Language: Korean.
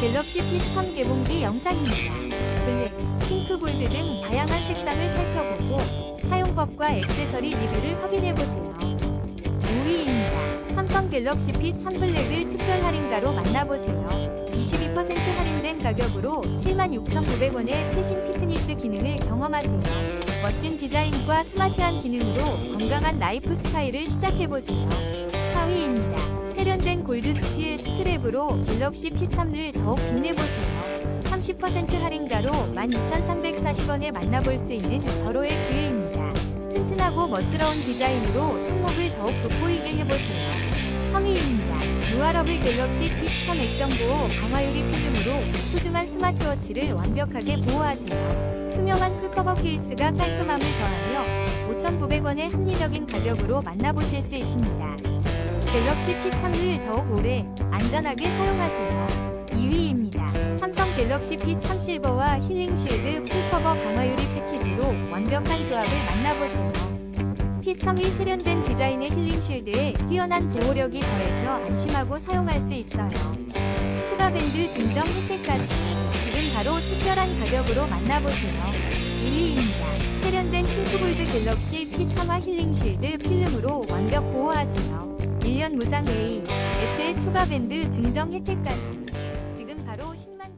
갤럭시 핏3 개봉기 영상입니다. 블랙, 핑크, 골드 등 다양한 색상을 살펴보고 사용법과 액세서리 리뷰를 확인해보세요. 5위입니다. 삼성 갤럭시 핏3 블랙을 특별 할인가로 만나보세요. 22% 할인된 가격으로 76,900원의 최신 피트니스 기능을 경험하세요. 멋진 디자인과 스마트한 기능으로 건강한 라이프 스타일을 시작해보세요. 4위입니다. 세련된 골드 스틸 스트랩으로 갤럭시 P3를 더욱 빛내보세요. 30% 할인가로 12,340원에 만나볼 수 있는 절호의 기회입니다. 튼튼하고 멋스러운 디자인으로 손목을 더욱 돋보이게 해보세요. 3위입니다. 루아러블 갤럭시 P3 액정 보호 강화유리 필름으로 소중한 스마트워치를 완벽하게 보호하세요. 투명한 풀커버 케이스가 깔끔함을 더하며 5,900원의 합리적인 가격으로 만나보실 수 있습니다. 갤럭시 핏 3를 더욱 오래 안전하게 사용하세요. 2위입니다. 삼성 갤럭시 핏 3 실버와 힐링 쉴드 풀커버 강화 유리 패키지로 완벽한 조합을 만나보세요. 핏3이 세련된 디자인의 힐링 쉴드에 뛰어난 보호력이 더해져 안심하고 사용할 수 있어요. 추가 밴드 증정 혜택까지 지금 바로 특별한 가격으로 만나보세요. 1위입니다. 세련된 핑크골드 갤럭시 핏 3화 힐링 쉴드 필름으로 완벽 무상 회의, SL 추가 밴드 증정 혜택까지. 지금 바로 10만